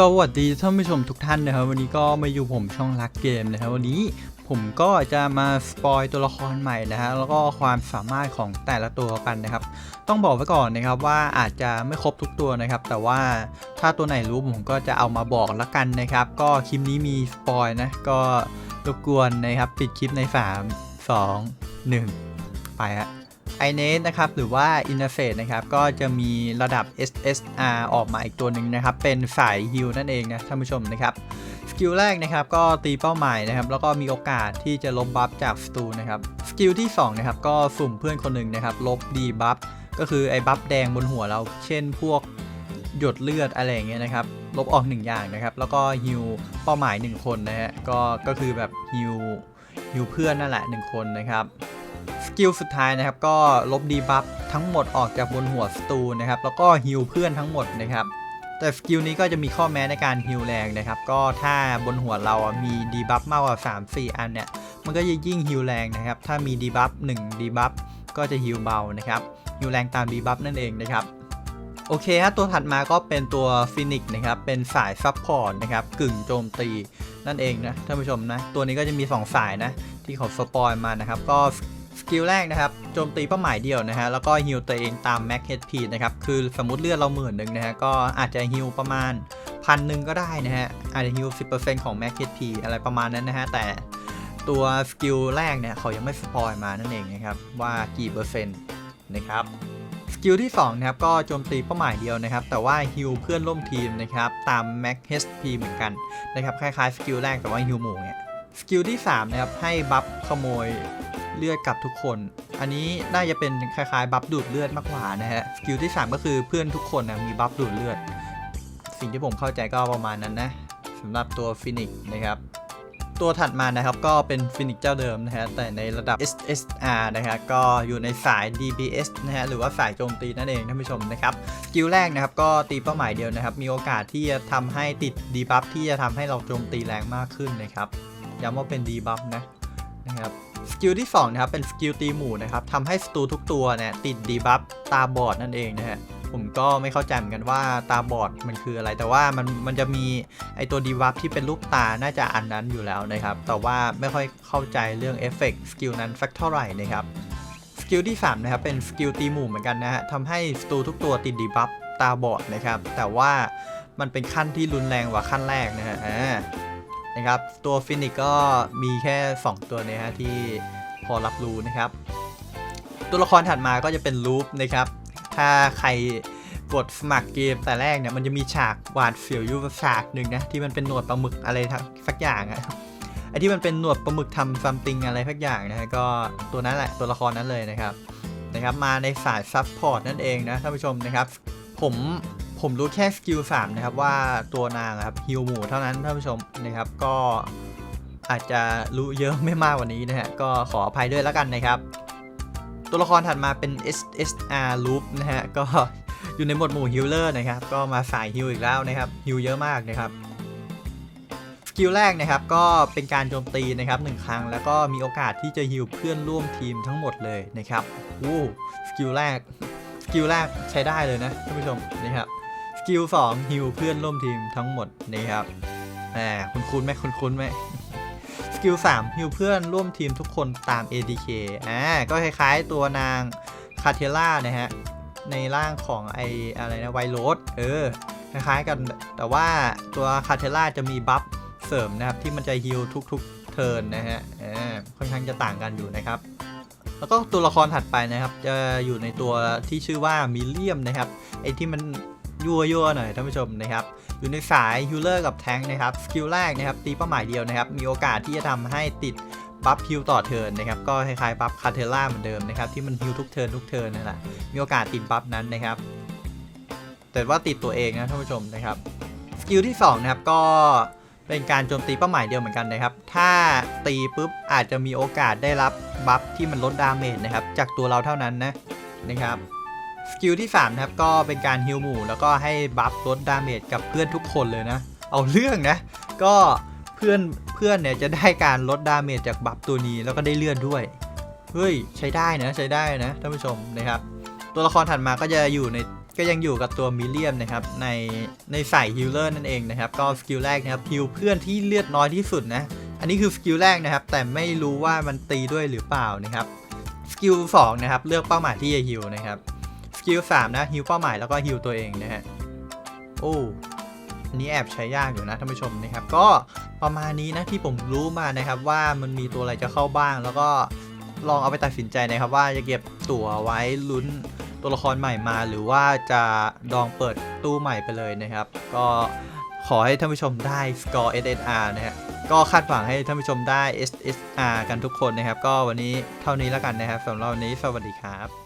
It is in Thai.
สวัสดีท่านผู้ชมทุกท่านนะครับ วันนี้ก็มาอยู่ผมช่องรักเกมนะครับ วันนี้ผมก็จะมาสปอยตัวละครใหม่นะฮะแล้วก็ความสามารถของแต่ละตัวกันนะครับ ต้องบอกไว้ก่อนนะครับว่าอาจจะไม่ครบทุกตัวนะครับ แต่ว่าถ้าตัวไหนรู้ผมก็จะเอามาบอกละกันนะครับ ก็คลิปนี้มีสปอยนะก็รบกวนนะครับปิดคลิปใน 3 2 1 ไปฮะ i n e t นะครับหรือว่า Interface นะครับก็จะมีระดับ SSR ออกมาอีกตัวหนึ่งนะครับ เป็นสายฮิลนั่นเองนะท่านผู้ชมนะครับสกิลแรกนะครับก็ตีเป้าหมายนะครับแล้วก็มีโอกาสที่จะลบบัฟจากสตูนะครับสกิลที่2นะครับก็สุ่มเพื่อนคนหนึ่งนะครับลบดีบัฟก็คือไอ้บัฟแดงบนหัวเรา เช่นพวกหยดเลือดอะไรอย่างเงี้ยนะครับลบออกหนึ่งอย่างนะครับ แล้วก็ฮิลเป้าหมาย 1 คนนะฮะก็ก็คือแบบฮิลฮิลเพื่อนนั่นแหละ 1 คนนะครับ สกิลสุดท้ายนะครับก็ลบดีบัฟทั้งหมดออกจากบนหัวสตูนะครับแล้วก็ฮิลเพื่อนทั้งหมดนะครับแต่สกิลนี้ก็จะมีข้อแม้ในการฮิลแรงนะครับก็ถ้าบนหัวเรามีดีบัฟมากกว่า 3-4 อันเนี่ยมันก็จะยิ่งฮิลแรงนะครับถ้ามีดีบัฟ1ดีบัฟก็จะฮิลเบานะครับฮิลแรงตามดีบัฟนั่นเองนะครับโอเคฮะตัวถัดมาก็เป็นตัวฟินิกนะครับเป็นสายซับพอร์ตนะครับกึ่งโจมตีนั่นเองนะท่านผู้ชมนะตัวนี้ก็จะมี 2 สายนะที่เขาสปอยมานะครับก็ส สกิลแรกนะครับโจมตีเป้าหมายเดียวนะฮะแล้วก็ฮิลตัวเองตาม Max HP นะครับคือสมมติเลือดเราหมื่นหนึ่งนะฮะก็อาจจะฮิลประมาณพันหนึ่งก็ได้นะฮะอาจจะฮิล10%ของ Max HP อะไรประมาณนั้นนะฮะแต่ตัวสกิลแรกเนี่ยเขายังไม่สปอยมานั่นเองนะครับว่ากี่เปอร์เซ็นต์นะครับสกิลที่2นะครับก็โจมตีเป้าหมายเดียวนะครับ แต่ว่าฮิลเพื่อนร่วมทีมนะครับตาม Max HP เหมือนกันนะครับคล้ายๆสกิลแรกแต่ว่าฮิลหมู่เนี่ยสกิลที่3นะครับให้บัฟขโมย เลือดกับทุกคน อันนี้น่าจะเป็นคล้ายๆบัฟดูดเลือดมากกว่านะฮะสกิลที่ 3 ก็คือเพื่อนทุกคนนะมีบัฟดูดเลือด สิ่งที่ผมเข้าใจก็ประมาณนั้นนะสำหรับตัวฟินิกนะครับตัวถัดมานะครับก็เป็นฟินิกเจ้าเดิมนะฮะแต่ในระดับ SSR นะฮะก็อยู่ในสาย DPS นะฮะหรือว่าสายโจมตีนั่นเองท่านผู้ชมนะครับสกิลแรกนะครับก็ตีเป้าหมายเดียวนะครับ มีโอกาสที่จะทำให้ติดดีบัฟที่จะทำให้เราโจมตีแรงมากขึ้นนะครับย้ำว่าเป็นดีบัฟนะ นะครับสกิลที่2นะครับเป็นสกิลตีหมู่นะครับทำให้ศัตรูทุกตัวเนี่ยติดดีบัฟตาบอดนั่นเองนะฮะผมก็ไม่เข้าใจเหมือนกันว่าตาบอดมันคืออะไร แต่ว่ามันมันจะมีไอตัวดีวับที่เป็นรูปตาน่าจะอันนั้นอยู่แล้วนะครับ แต่ว่าไม่ค่อยเข้าใจเรื่องเอฟเฟกต์สกิลนั้นสักเท่าไหร่นะครับสกิลที่3นะครับเป็นสกิลตีหมู่เหมือนกันนะฮะทำให้สตูทุกตัวติดดีบัฟตาบอดนะครับ แต่ว่ามันเป็นขั้นที่รุนแรงกว่าขั้นแรกนะฮะ นะครับ ตัวฟินิกก็มีแค่ 2 ตัวนะฮะที่พอรับรู้นะครับ ตัวละครถัดมาก็จะเป็นลูปนะครับ ถ้าใครกดสมัครเกมแต่แรกเนี่ยมันจะมีฉากหวาดเสียวอยู่ฉากหนึ่งนะที่มันเป็นหนวดปลาหมึกอะไรสักอย่างอะไอที่มันเป็นหนวดปลาหมึกทำซัมติงอะไรสักอย่างนะฮะก็ตัวนั้นแหละตัวละครนั้นเลยนะครับนะครับ มาในสายซับพอร์ตนั่นเองนะท่านผู้ชมนะครับ ผม ผมรู้แค่สกิล3นะครับว่าตัวนางครับฮิวหมูเท่านั้นท่านผู้ชมนะครับก็อาจจะรู้เยอะไม่มากกว่านี้นะฮะก็ขออภัยด้วยแล้วกันนะครับ ตัวละครถัดมาเป็น SSR Loop นะฮะก็อยู่ในหมวดหมู่ฮิลเลอร์นะครับก็มาสายฮิลอีกแล้วนะครับฮิลเยอะมากนะครับสกิลแรกนะครับก็เป็นการโจมตีนะครับหนึ่งครั้ง แล้วก็มีโอกาสที่จะฮิลเพื่อนร่วมทีมทั้งหมดเลยนะครับโอ้สกิลแรกสกิลแรกใช้ได้เลยนะท่านผู้ชมนะครับ กิลสองฮิลเพื่อนร่วมทีมทั้งหมดนะครับแหมคุณคุ้นไหมคุณคุ้นไหมสกิล3ฮิวเพื่อนร่วมทีมทุกคนตาม ADK อ่าก็คล้ายๆตัวนางคาเทล่านะฮะ ในร่างของไออะไรนะไวโรสเออ คล้ายๆกันแต่ว่าตัวคาเทล่าจะมีบัฟเสริมนะครับ ที่มันจะฮิลทุกๆเทิร์นนะฮะค่อนข้างจะต่างกันอยู่นะครับ แล้วก็ตัวละครถัดไปนะครับ จะอยู่ในตัวที่ชื่อว่ามิเลียมนะครับไอที่มัน ยั่วๆหน่อยท่านผู้ชมนะครับอยู่ในสายฮิลเลอร์กับแทงค์นะครับสกิลแรกนะครับตีเป้าหมายเดียวนะครับมีโอกาสที่จะทำให้ติดบัฟฮิลต่อเทิร์นนะครับก็คล้ายๆบัฟคาเทล่าเหมือนเดิมนะครับที่มันฮิลทุกเทิร์นทุกเทิร์นนั่นแหละมีโอกาสติดบัฟนั้นนะครับ แต่ว่าติดตัวเองนะท่านผู้ชมนะครับสกิลที่2นะครับก็เป็นการโจมตีเป้าหมายเดียวเหมือนกันนะครับ ถ้าตีปุ๊บอาจจะมีโอกาสได้รับบัฟที่มันลดดาเมจนะครับจากตัวเราเท่านั้นนะนะครับ สกิลที่3นะครับก็เป็นการฮิลหมู่แล้วก็ให้บัฟลดดาเมจกับเพื่อนทุกคนเลยนะ เอาเรื่องนะ ก็เพื่อนเพื่อนเนี่ยจะได้การลดดาเมจจากบัฟตัวนี้แล้วก็ได้เลื่อนด้วย เฮ้ยใช้ได้นะใช้ได้นะท่านผู้ชมนะครับ ตัวละครถัดมาก็จะอยู่ในก็ยังอยู่กับตัวมิเลียมนะครับในในสายฮิลเลอร์นั่นเองนะครับก็สกิลแรกนะครับฮิลเพื่อนที่เลือดน้อยที่สุดนะอันนี้คือสกิลแรกนะครับแต่ไม่รู้ว่ามันตีด้วยหรือเปล่านะครับสกิล2นะครับเลือกเป้าหมายที่จะฮิลนะครับ กิล3นะฮิลเป้าหมายแล้วก็ฮิลตัวเองนะฮะโอ้อันนี้แอบใช้ยากอยู่นะท่านผู้ชมนะครับ ก็ประมาณนี้นะที่ผมรู้มานะครับว่ามันมีตัวอะไรจะเข้าบ้าง แล้วก็ลองเอาไปตัดสินใจนะครับ ว่าจะเก็บตั๋วไว้ลุ้นตัวละครใหม่มา หรือว่าจะดองเปิดตู้ใหม่ไปเลยนะครับ ก็ขอให้ท่านผู้ชมได้สกอร์ SSR นะฮะก็คาดหวังให้ท่านผู้ชมได้ SSR กันทุกคนนะครับ ก็วันนี้เท่านี้แล้วกันนะครับสำหรับวันนี้สวัสดีครับ